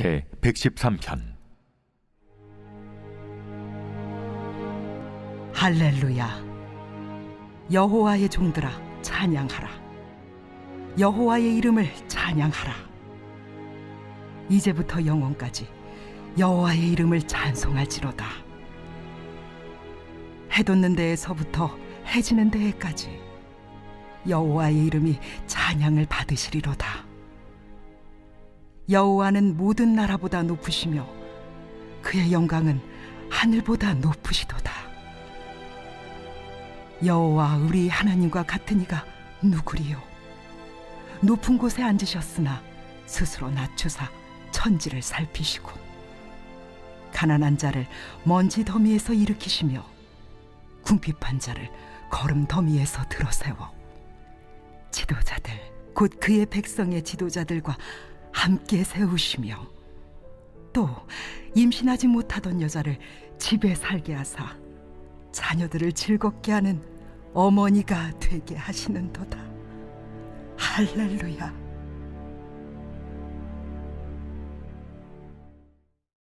제 113편. 할렐루야. 여호와의 종들아 찬양하라. 여호와의 이름을 찬양하라. 이제부터 영원까지 여호와의 이름을 찬송할지로다. 해 돋는 데에서부터 해 지는 데에까지 여호와의 이름이 찬양을 받으시리로다 여호와는 모든 나라보다 높으시며 그의 영광은 하늘보다 높으시도다 여호와 우리 하나님과 같은 이가 누구리요? 높은 곳에 앉으셨으나 스스로 낮추사 천지를 살피시고 가난한 자를 먼지 더미에서 일으키시며 궁핍한 자를 걸음 더미에서 들어세워 지도자들 곧 그의 백성의 지도자들과 함께 세우시며 또 임신하지 못하던 여자를 집에 살게 하사 자녀들을 즐겁게 하는 어머니가 되게 하시는도다. 할렐루야.